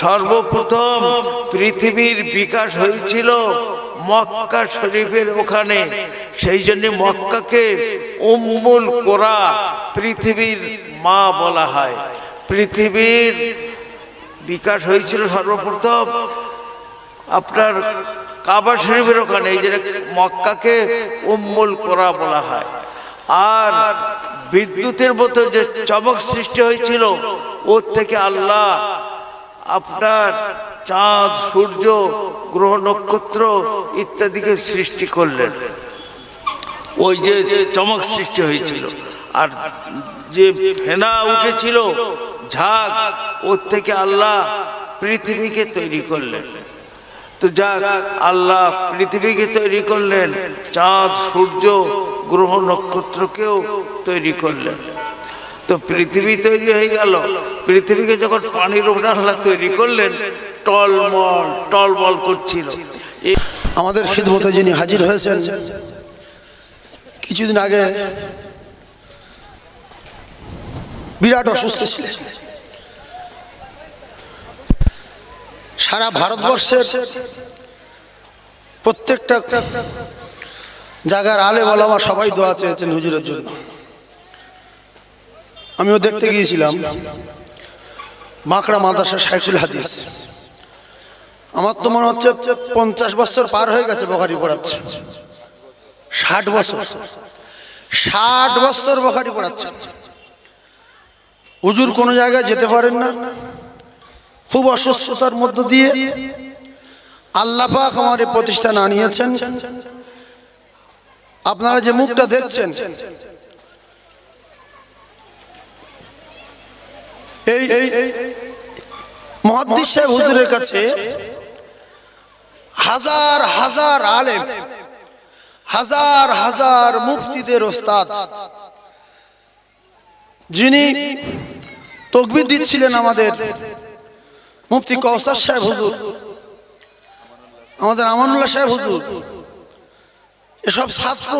সর্বপ্রথম পৃথিবীর বিকাশ হয়েছিল মক্কা শরীফের ওখানে। সেই জন্য মক্কাকে উম্মুল কোরা পৃথিবীর মা বলা হয়। পৃথিবীর বিকাশ হয়েছিল সর্বপ্রথম আপনার কাবা শরীফের ওখানে, এই যে মক্কাকে উম্মুল কোরা বলা হয়। আর বিদ্যুতের মতো যে চমক সৃষ্টি হয়েছিল, ওর থেকে আল্লাহ আপনার চাঁদ, সূর্য, গ্রহ, নক্ষত্র ইত্যাদিকে সৃষ্টি করলেন। ওই যে চমক সৃষ্টি হয়েছিল। আর যে ফেনা উঠেছিল, ঝাঁক, ওর থেকে আল্লাহ পৃথিবীকে তৈরি করলেন। তো যাক, আল্লাহ পৃথিবীকে তৈরি করলেন, চাঁদ, সূর্য, গ্রহ, নক্ষত্রকেও তৈরি করলেন। তো পৃথিবী তৈরি হয়ে গেল। পৃথিবীকে যখন পানির উপরে তৈরি করলেন টলমল টলমল করছিল। আমাদের খিদমতে যিনি হাজির হয়েছেন, কিছুদিন আগে বিরাট অসুস্থ ছিলেন। সারা ভারতবর্ষের প্রত্যেকটা জায়গার আলে বলামা সবাই দোয়া চেয়েছেন হুজুরের জন্য। আমিও দেখতে গিয়েছিলাম মাকড়া মাদ্রাসা সাইকুল হাদিস। আমার তো মনে হচ্ছে পঞ্চাশ বছর পার হয়ে গেছে বখারি পড়াচ্ছে। ষাট বছর। ষাট বছর বখারি পড়াচ্ছে। হুজুর কোনো জায়গায় যেতে পারেন না। খুব অসুস্থতার মধ্য দিয়ে আল্লাহ পাক আমার এই প্রতিষ্ঠান আনিয়েছেন। আপনারা যে মুখটা দেখছেন এই মহাদ্দিস সাহেব হুজুরের কাছে হাজার হাজার আলেম, হাজার হাজার মুফতিদের ওস্তাদ, যিনি তকবির দিচ্ছিলেন আমাদের মুফতি কৌসার সাহেব হুজুর, আমাদের আমানুল্লাহ সাহেব হুজুর, এসব ছাত্র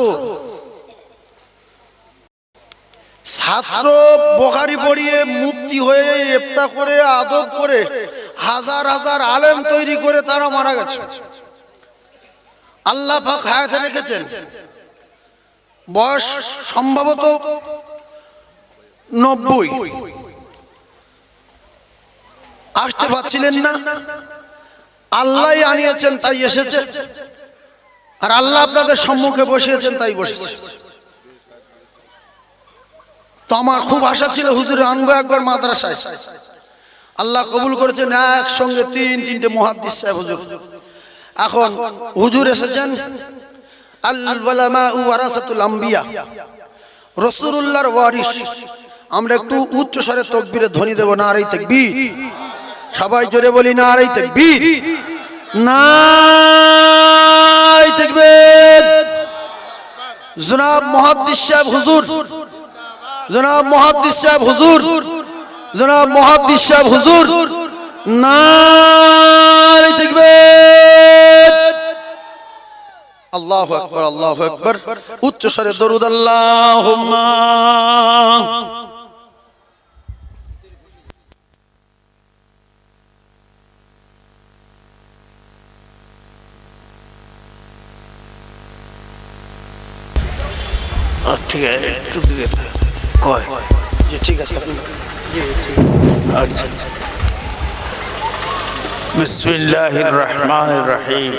ছাত্র বোখারি পড়িয়ে মুক্তি হয়ে ইফতা করে, আদব করে, হাজার হাজার আলেম তৈরি করে তারা মারা গেছে। আল্লাহ পাক হায়াতে রেখেছেন। বয়স সম্ভবত নব্বই। আসতে পারছিলেন না। আল্লাহ আনিয়েছেন, তাই এসেছে। আর আল্লাহ আপনাদের সম্মুখে বসিয়েছেন, তাই বসেছে। তো আমার খুব আশা ছিল হুজুরে আনব একবার মাদ্রাসায়। আল্লাহ কবুল করেছেন একসঙ্গে তিন তিনটে মহাদ্দিস সাহেব হুজুর। এখন হুজুর এসেছেন রসুল্লাহর ওয়ারিস আমরা একটু উচ্চ স্বরে তকবীরে ধ্বনি দেব না আর এই তকবীর। সবাই জোরে বলি না আর এই তকবীর। না জনাব সাহেব হুজুর। জনাব মহাদ্দিস সাহেব হুজুর জনাব মহাদ্দিস সাহেব হুজুর নারে তাকবীর আল্লাহু আকবার আল্লাহু আকবার উচ্চ স্বরে দরুদ আল্লাহুম্মা আহ, ঠিক আছে একটু দূরে থাক। কয় জি ঠিক আছে আপনি আচ্ছা بسم الله الرحمن الرحيم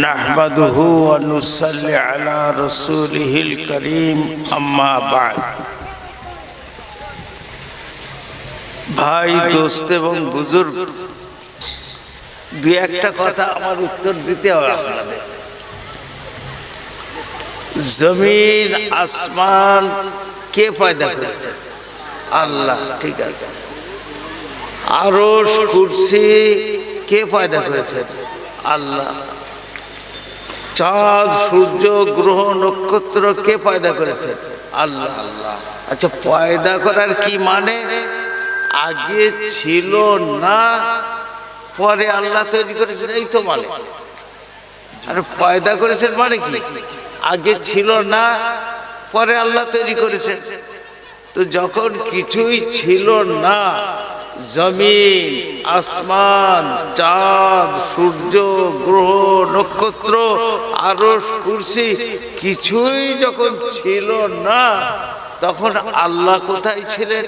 نحمده ونصلي على رسوله الكريم أما بعد ভাই দোস্ত এবং বুজুর্গ দুই একটা কথা আমার উত্তর দিতে হবে আপনাদের জমিন আসমান কে পয়দা করেছে? আল্লাহ ঠিক আছে। আরও কুরসি কে পয়দা করেছে? আল্লাহ। চাঁদ সূর্য গ্রহ নক্ষত্র কে পয়দা করেছে? আল্লাহ। আল্লাহ। আচ্ছা পয়দা করার কি মানে? আগে ছিল না পরে আল্লাহ তৈরি করেছেন এই তো মানে। আর পয়দা করেছেন মানে কি? আগে ছিল না, পরে আল্লাহ তৈরি করেছেন তো যখন কিছুই ছিল না, জমিন, আসমান, চাঁদ, সূর্য, গ্রহ, নক্ষত্র আরস কুরসি, কিছুই যখন ছিল না, তখন আল্লাহ কোথায় ছিলেন?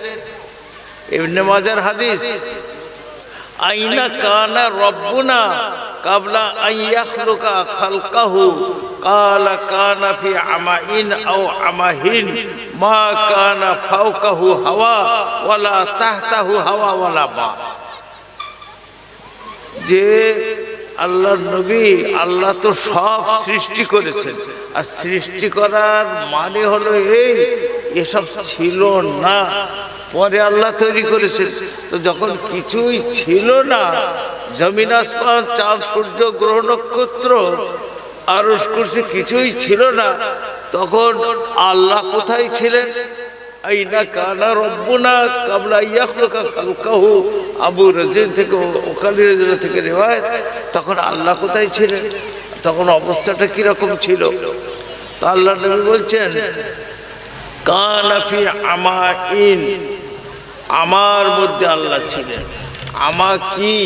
এমনি মজার হাদিস, আইনা কানা রব্বুনা কাবলা আইয়াখলুকা খালকাহু। কালা কানা ফি আমাইন আও আমাহিন মা কানা ফাওকাহু হাওয়া ওয়ালা তাহতাহু হাওয়া ওয়ালা মা যে আল্লাহ নবী আল্লাহ তো সব সৃষ্টি করেছেন। আর সৃষ্টি করার মানে হলো এই, এসব ছিল না। পরে আল্লাহ তৈরি করেছেন। তো যখন কিছুই ছিল না, জমিন আসমান, চাঁদ, সূর্য, গ্রহ, নক্ষত্র আর কুরসি কিছুই ছিল না। তখন আল্লাহ কোথায় ছিলেন? আইনা কানা রব্বুনা কাবলা ইয়াখলুকা খালকাহু। আবু রাজিন থেকে ওকালি রাজিন থেকে রেওয়ায়ত। তখন আল্লাহ কোথায় ছিলেন? তখন অবস্থাটা কীরকম ছিল? তো আল্লাহ নবী বলছেন কানাফি আমা ইন আমার মধ্যে আল্লাহ ছিলেন। আমা কি?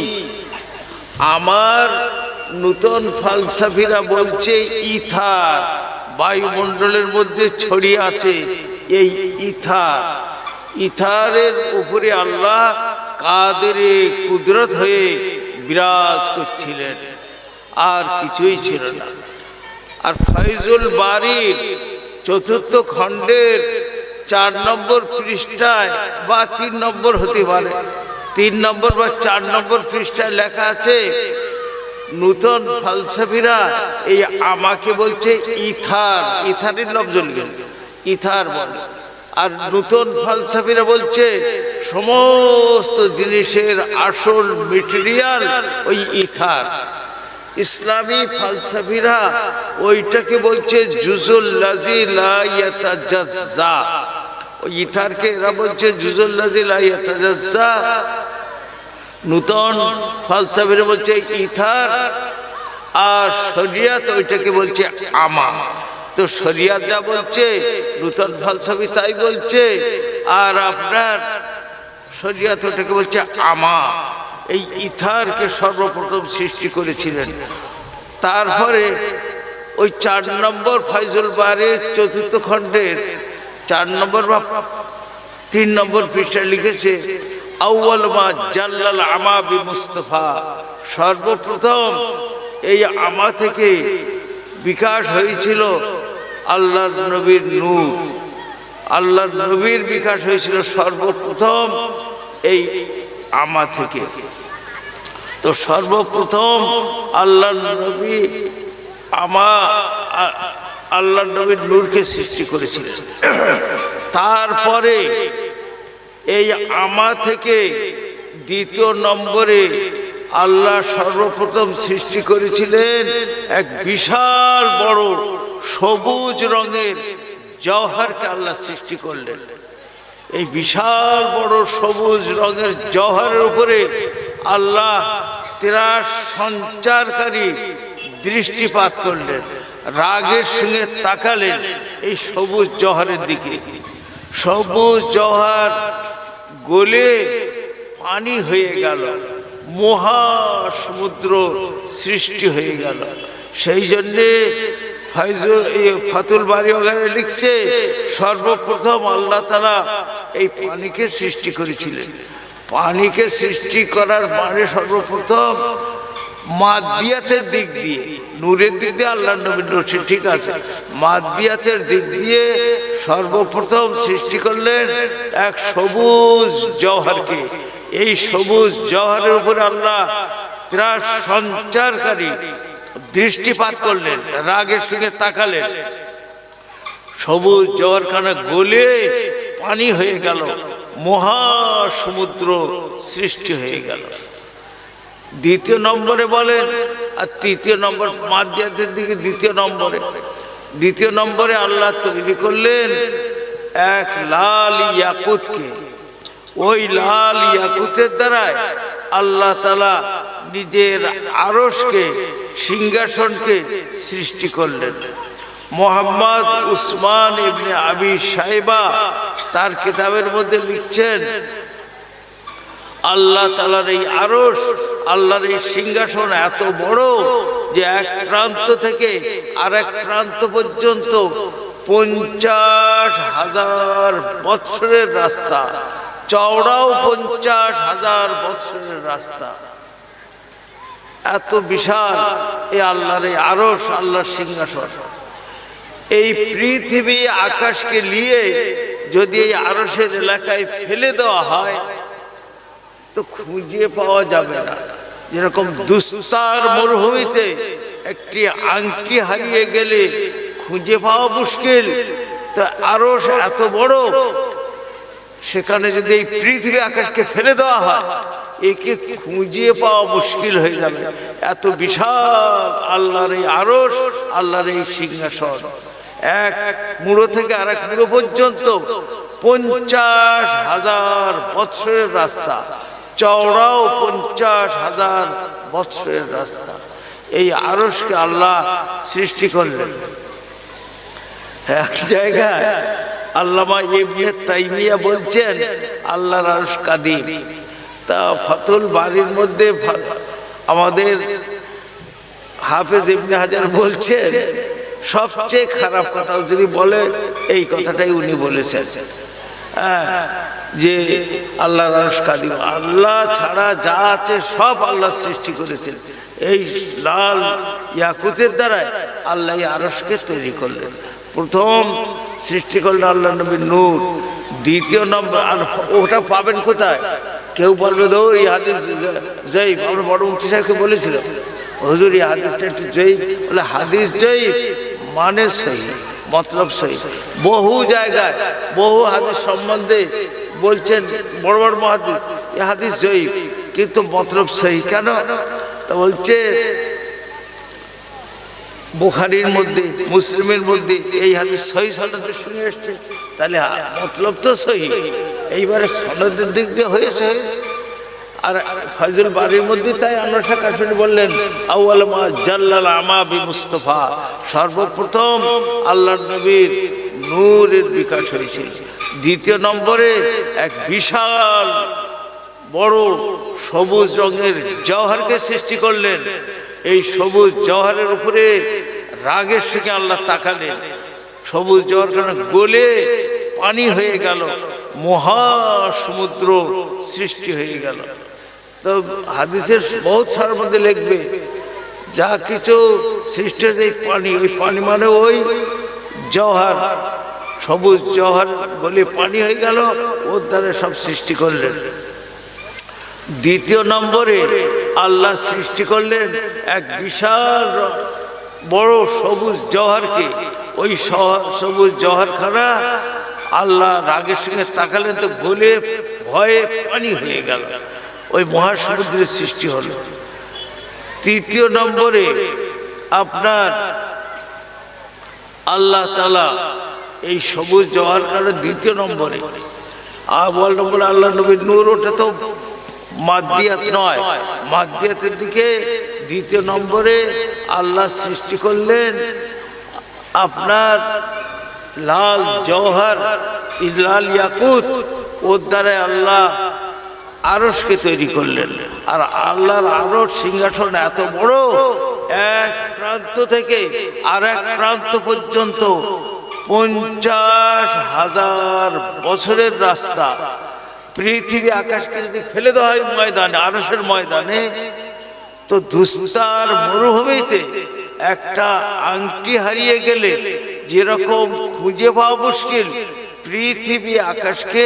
আমার নূতন ফালসাফিরা বলছে ইথার। বায়ুমণ্ডলের মধ্যে ছড়িয়ে আছে এই ইথার। ইথারের উপরে আল্লাহ কাদেরে কুদরত হয়ে বিরাজ করছিলেন। আর কিছুই ছিল না। আর ফয়জুল বাড়ির চতুর্থ খণ্ডের চার নম্বর পৃষ্ঠায় বা তিন নম্বর হতে পারে। তিন নম্বর বা চার নম্বর পৃষ্ঠায় লেখা আছে নূতন ফালসাফিরা এই আমাকে বলছে ইথার, ইথারের গেল ইথার বলে। আর নূতন ফালসাফিরা বলছে, সমস্ত জিনিসের আসল মেটেরিয়াল ওই ইথার। ইসলামী ফালসাফিরা ওইটাকে বলছে জুজুল লাজি ওই ইথারকে এরা বলছে জুজুল লাজি লা ইয়াতাজাজ্জা। নূতন ফালসাফিরা বলছে ইথার, আর শরিয়াত ওইটাকে বলছে আমা। তো শরিয়াত যা বলছে, নূতন ফালসাফি তাই বলছে, আর আপনার শরিয়াত ওটাকে বলছে আমা। এই ইথারকে সর্বপ্রথম সৃষ্টি করেছিলেন। তারপরে ওই চার নম্বর ফয়জুল বারের চতুর্থ খণ্ডের চার নম্বর বা তিন নম্বর পৃষ্ঠা লিখেছে আউ্বাল মা জাল্লাল আমা বি মুস্তফা সর্বপ্রথম এই আমা থেকে বিকাশ হয়েছিল আল্লাহর নবীর নূর। আল্লাহর নবীর বিকাশ হয়েছিল সর্বপ্রথম এই আমা থেকে। তো সর্বপ্রথম আল্লাহ নবী আমা আল্লাহ নবীর নূরকে সৃষ্টি করেছিলেন। তারপরে এই আমা থেকে দ্বিতীয় নম্বরে আল্লাহ সর্বপ্রথম সৃষ্টি করেছিলেন এক বিশাল বড় সবুজ রঙের জওহারকে আল্লাহ সৃষ্টি করলেন। এই বিশাল বড় সবুজ রঙের জওহারের উপরে আল্লাহ তিরাস সঞ্চারকারী দৃষ্টিপাত করলেন, রাগের সঙ্গে তাকালেন এই সবুজ জওহারের দিকে। সবুজ জওহার গলে পানি হয়ে গেল। মহাসমুদ্র সৃষ্টি হয়ে গেল। সেই জন্যে ফাইজুল ফাতুল বাড়ি ওখানে লিখছে, সর্বপ্রথম আল্লাহ তারা এই পানিকে সৃষ্টি করেছিলেন। পানিকে সৃষ্টি করার মানে সর্বপ্রথম মাদিয়াতের দিক দিয়ে। নূরের দিক দিয়ে আল্লাহ নবীন রশিদ ঠিক আছে। মাদিয়াতের দিক দিয়ে সর্বপ্রথম সৃষ্টি করলেন এক সবুজ জওহারকে। এই সবুজ জওহারের উপরে আল্লাহ ত্রাস সঞ্চারকারী দৃষ্টিপাত করলেন, রাগের সঙ্গে তাকালেন। সবুজ জওয়ারখানা গলে পানি হয়ে গেল, মহাসমুদ্র সৃষ্টি হয়ে গেল। দ্বিতীয় নম্বরে বলেন আর তৃতীয় নম্বর মাদ্যাতের দিকে দ্বিতীয় নম্বরে। দ্বিতীয় নম্বরে আল্লাহ তৈরি করলেন এক লাল ইয়াকুতকে। ওই লাল ইয়াকুতের দ্বারায় আল্লাহ তালা নিজের আরসকে সিংহাসনকে সৃষ্টি করলেন। মোহাম্মদ উসমান ইবনে আবি সাহেবা তার কিতাবের মধ্যে লিখছেন আল্লাহ তালার এই আরস আল্লাহর এই সিংহাসন এত বড় যে এক প্রান্ত থেকে আর এক প্রান্ত পর্যন্ত পঞ্চাশ হাজার বৎসরের রাস্তা, চওড়াও পঞ্চাশ হাজার বৎসরের রাস্তা। এত বিশাল এই আল্লাহর এই আরস আল্লাহর সিংহাসন। এই পৃথিবী আকাশকে নিয়ে যদি এই আরসের এলাকায় ফেলে দেওয়া হয় তো খুঁজে পাওয়া যাবে না। যেরকম দুস্তার মরুভূমিতে একটি আংটি হারিয়ে গেলে খুঁজে পাওয়া মুশকিল, তা আরও এত বড়। সেখানে যদি এই পৃথিবী আকাশকে ফেলে দেওয়া হয়, একে খুঁজে পাওয়া মুশকিল হয়ে যাবে। এত বিশাল আল্লাহর এই আরস আল্লাহর এই সিংহাসন। এক মুড়ো থেকে আর এক মুড়ো পর্যন্ত পঞ্চাশ হাজার বৎসরের রাস্তা। চওড়াও পঞ্চাশ হাজার বৎসরের রাস্তা। এই আরসকে আল্লাহ সৃষ্টি করলেন। এক জায়গায় আল্লামা ইবনে তাইমিয়া বলছেন, আল্লাহর আরশ কাদিম। তা ফতুল বাড়ির মধ্যে আমাদের হাফেজ ইবনে হাজার বলছেন, সবচেয়ে খারাপ কথা যদি বলে, এই কথাটাই উনি বলেছেন। যে আল্লাহর আরশ কাদিম আল্লাহ ছাড়া যা আছে সব আল্লাহ সৃষ্টি করেছেন। এই লাল ইয়াকুতের দ্বারাই আল্লাহ এই আরশকে তৈরি করলেন। প্রথম সৃষ্টি করলেন আল্লাহ নবী নূর, দ্বিতীয় নম্বর, আর ওটা পাবেন কোথায়? কেউ বলবে এই হাদিস জয়ীব আমরা বড় মুক্তি সাহেবকে বলেছিলাম, হুজুর, এই হাদিসটা একটু জয়ীব বলে, হাদিস জয়ীব মানে সহি। মতলব সহি বহু জায়গায় বহু হাদিস সম্বন্ধে বলছেন বড় বড় মহাদিস এই হাদিস জয়ীব কিন্তু মতলব সহি কেন? তা বলছে, বুখারির মধ্যে, মুসলিমের মধ্যে এই হাদিস সহি সনদে শুনে এসছে। তাহলে মতলব তো সহি এইবারে সনদের দিক দিয়ে হয়েছে হয়েছে। আর ফজল বাড়ির মধ্যে তাই আমরা কাশ্মীর বললেন, আউয়াল মা জাল্লাল আমা বি মুস্তফা সর্বপ্রথম আল্লাহ নবীর নূরের বিকাশ হয়েছিল। দ্বিতীয় নম্বরে এক বিশাল বড় সবুজ রঙের জওহারকে সৃষ্টি করলেন। এই সবুজ জওহারের উপরে রাগের সঙ্গে আল্লাহ তাকালেন। সবুজ জওয়ার কারণে গলে পানি হয়ে গেল, মহাসমুদ্র সৃষ্টি হয়ে গেল। তো হাদিসের বহুত সার মধ্যে লিখবে, যা কিছু সৃষ্টি হয়েছে পানি, ওই পানি মানে ওই জওহার সবুজ জওহার গলে পানি হয়ে গেল ওর দ্বারা সব সৃষ্টি করলেন। দ্বিতীয় নম্বরে আল্লাহ সৃষ্টি করলেন এক বিশাল বড় সবুজ জওহারকে ওই সবুজ জওহারখানা আল্লাহ রাগের সঙ্গে তাকালেন তো গলে ভয়ে পানি হয়ে গেল। ওই মহাসমুদ্রের সৃষ্টি হলো। তৃতীয় নম্বরে আপনার আল্লাহ তালা এই সবুজ জওয়ার কারণে দ্বিতীয় নম্বরে। আর বল নম্বরে আল্লাহ নবীর নূর, ওটা তো মাদ্দিয়াত নয়। মাদ্দিয়াতের দিকে দ্বিতীয় নম্বরে আল্লাহ সৃষ্টি করলেন আপনার লাল জওহার লাল ইয়াকুত। ওর দ্বারা আল্লাহ আরসকে তৈরি করলেন। আর আল্লাহর আরস সিংহাসন এত বড়, এক প্রান্ত থেকে আর এক প্রান্ত পর্যন্ত পঞ্চাশ হাজার বছরের রাস্তা। পৃথিবী আকাশকে যদি ফেলে দেওয়া হয় ময়দানে আরসের ময়দানে, তো দুস্তার মরুভূমিতে একটা আংটি হারিয়ে গেলে যেরকম খুঁজে পাওয়া মুশকিল, পৃথিবী আকাশকে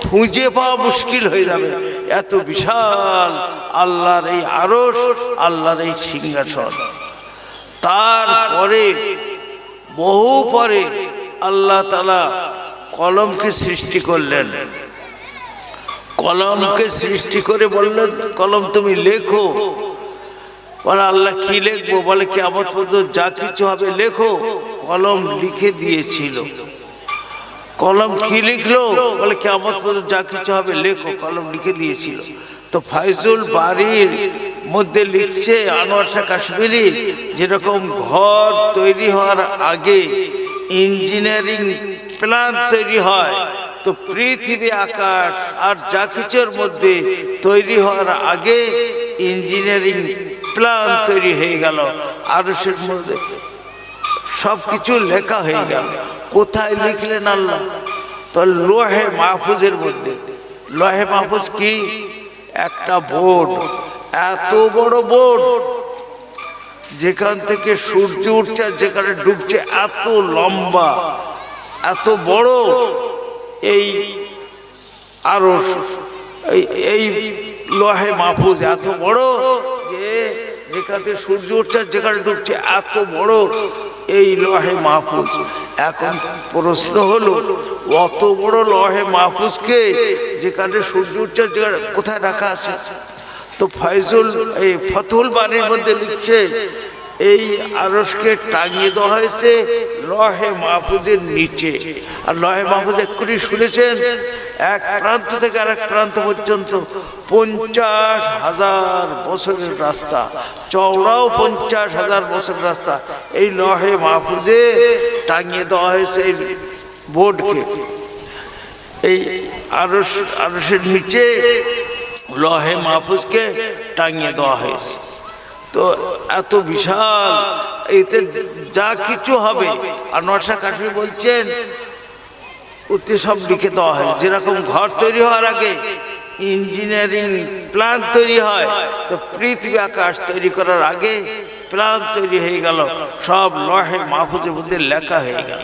খুঁজে পাওয়া মুশকিল হয়ে যাবে। এত বিশাল আল্লাহর এই আরস আল্লাহর এই সিংহাসন। তারপরে, বহু পরে আল্লাহ তালা কলমকে সৃষ্টি করলেন। কলমকে সৃষ্টি করে বললেন, কলম তুমি লেখো। বলে, আল্লাহ কি লিখব? বলে কেমন পর্যন্ত যা কিছু হবে লেখো। কলম লিখে দিয়েছিল। কলম কি লিখলো? বলে কেমন পর্যন্ত যা কিছু হবে, লেখো। কলম লিখে দিয়েছিল। তো ফাইজুল বাড়ির মধ্যে লিখছে আনোয়ার শাহ কাশ্মীরি, যেরকম ঘর তৈরি হওয়ার আগে ইঞ্জিনিয়ারিং প্ল্যান তৈরি হয়, তো পৃথিবী, আকাশ আর যা কিছুর মধ্যে তৈরি হওয়ার আগে ইঞ্জিনিয়ারিং প্ল্যান তৈরি হয়ে গেল। আরশের মধ্যে সব কিছু লেখা হয়ে গেল। কোথায় লিখলেন আল্লাহ? তো লোহে মাহফুজের মধ্যে। লোহে মাহফুজ কি? একটা বোর্ড, এত বড় বোর্ড। যেখান থেকে সূর্য উঠছে, যেখানে ডুবছে, এত লম্বা, এত বড়। এই আরও এই লোহে মাহফুজ এত বড় যেখান থেকে সূর্য উঠছে, যেখানে ডুবছে, এত বড়। এই লহে মাহফুজ। এখন প্রশ্ন হলো, অত বড় লহে মাহফুজকে যেখানে সূর্য আর যেখানে কোথায় রাখা আছে? তো ফয়জুল, এই ফতুল বাড়ির মধ্যে লিখছে, এই আরসকে টাঙিয়ে দেওয়া হয়েছে লহে মাহফুজের নিচে। আর লহে মাহফুজ এক্ষুনি শুনেছেন এক প্রান্ত থেকে আরেক প্রান্ত পর্যন্ত পঞ্চাশ হাজার বছরের রাস্তা, চওড়াও পঞ্চাশ হাজার বছরের রাস্তা। এই লহে মাহফুজে টাঙিয়ে দেওয়া হয়েছে এই বোর্ডকে। এই আরস আরসের নিচে লহে মাহফুজকে টাঙিয়ে দেওয়া হয়েছে। তো এত বিশাল, এতে যা কিছু হবে, আর নরসা কাশ্মীর বলছেন ওতে সব লিখে দেওয়া হয়। যেরকম ঘর তৈরি হওয়ার আগে ইঞ্জিনিয়ারিং প্ল্যান তৈরি হয়, তো পৃথিবী আকাশ তৈরি করার আগে প্ল্যান তৈরি হয়ে গেল। সব লহে মাহফুজের মধ্যে লেখা হয়ে গেল।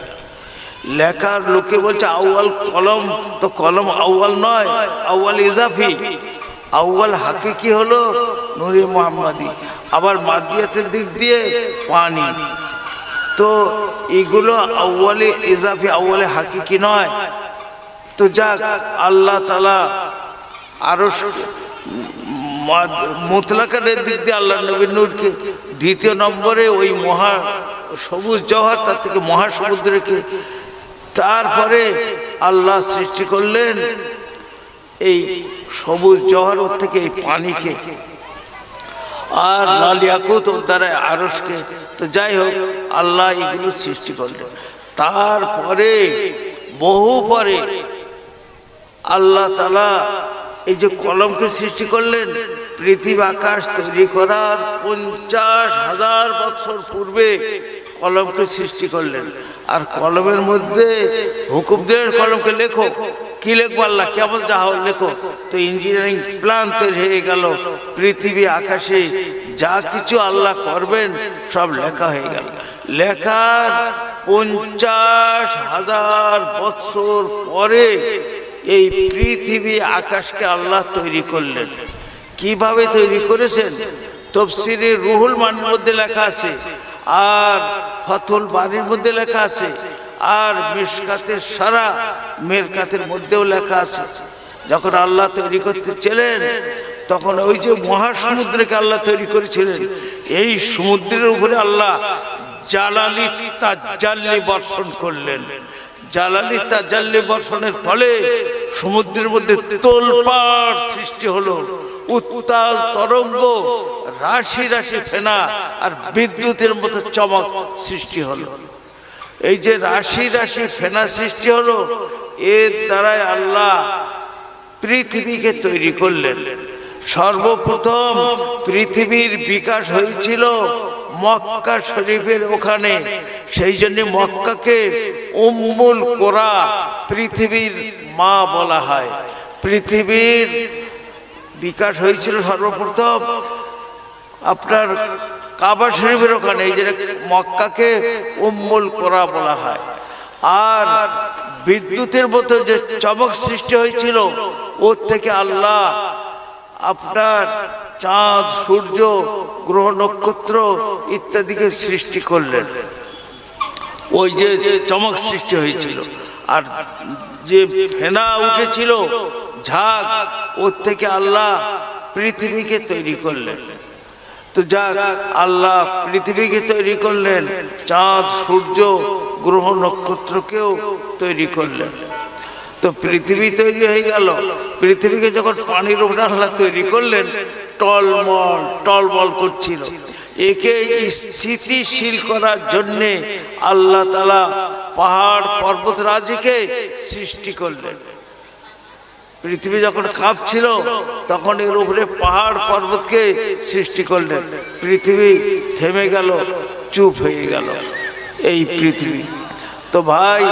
লেখার লোকে বলছে, আউয়াল কলম। তো কলম আউয়াল নয়, আউয়াল ইজাফি। আউয়াল হাকিকি হলো নুরে মোহাম্মদী। আবার মাদিয়াতের দিক দিয়ে পানি। তো এগুলো আউ্বালে ইজাফি আউ্বালে হাকিকি নয়। তো যাক, আল্লাহ তালা আরও মোতলাকারের দিক দিয়ে আল্লাহ নবী নূরকে দ্বিতীয় নম্বরে ওই মহা সবুজ জওহার, তার থেকে মহাসমুদ্রকে তারপরে আল্লাহ সৃষ্টি করলেন এই সবুজ জওহার ওর থেকে এই পানিকে। আর লাল ইয়াকুত ওর দ্বারা আরসকে তো যাই হোক, আল্লাহ এগুলো সৃষ্টি করলেন। তারপরে, বহু পরে আল্লাহ তালা এই যে কলমকে সৃষ্টি করলেন, পৃথিবী আকাশ তৈরি করার পঞ্চাশ হাজার বছর পূর্বে কলমকে সৃষ্টি করলেন। আর কলমের মধ্যে হুকুম দিলেন কলমকে লেখো কি লেখবো আল্লাহ? কেমন যা হোক লেখো। তো ইঞ্জিনিয়ারিং প্ল্যান তৈরি হয়ে গেল। পৃথিবী, আকাশে যা কিছু আল্লাহ করবেন, সব লেখা হয়ে গেল। লেখার পঞ্চাশ হাজার বৎসর পরে এই পৃথিবী, আকাশকে আল্লাহ তৈরি করলেন। কীভাবে তৈরি করেছেন? তফসিরে রুহুল মানের মধ্যে লেখা আছে। আর ফতুল বাড়ির মধ্যে লেখা আছে। আর মিসকাতের সারা মেরকাতের মধ্যেও লেখা আছে। যখন আল্লাহ তৈরি করতে ছিলেন, তখন ওই যে মহাসমুদ্রকে আল্লাহ তৈরি করেছিলেন, এই সমুদ্রের উপরে আল্লাহ জালালি তাজ্জাল্লি বর্ষণ করলেন। জালালি তাজ্জাল্লি বর্ষণের ফলে সমুদ্রের মধ্যে তোলপাড় সৃষ্টি হলো, উত্তাল তরঙ্গ, রাশি রাশি ফেনা আর বিদ্যুতের মতো চমক সৃষ্টি হলো। এই যে রাশি রাশি ফেনা সৃষ্টি হলো, এর দ্বারাই আল্লাহ পৃথিবীকে তৈরি করলেন। সর্বপ্রথম পৃথিবীর বিকাশ হয়েছিল মক্কা শরীফের ওখানে। সেই জন্য মক্কাকে উম্মুল কোরা পৃথিবীর মা বলা হয়। পৃথিবীর বিকাশ হয়েছিল সর্বপ্রথম আপনার কাবা শরীফের ওখানে এই যে মক্কাকে উম্মুল কোরা বলা হয়। আর বিদ্যুতের মতো যে চমক সৃষ্টি হয়েছিল, ওর থেকে আল্লাহ আপনার চাঁদ, সূর্য, গ্রহ, নক্ষত্র ইত্যাদিকে সৃষ্টি করলেন। ওই যে চমক সৃষ্টি হয়েছিল। আর যে ফেনা উঠেছিল, ঝাঁক, ওর থেকে আল্লাহ পৃথিবীকে তৈরি করলেন। তো যাক, আল্লাহ পৃথিবীকে তৈরি করলেন, চাঁদ, সূর্য, গ্রহ, নক্ষত্রকেও তৈরি করলেন। তো পৃথিবী তৈরি হয়ে গেল। পৃথিবীকে যখন পানির উপরে আল্লাহ তৈরি করলেন টলমল টলমল করছিল। একে স্থিতিশীল করার জন্যে আল্লাহ তালা পাহাড়, পর্বত রাজিকে সৃষ্টি করলেন। পৃথিবী যখন খাপ ছিল, তখন এর উপরে পাহাড় পর্বতকে সৃষ্টি করলেন। পৃথিবী থেমে গেল, চুপ হয়ে গেল। এই পৃথিবী। তো ভাই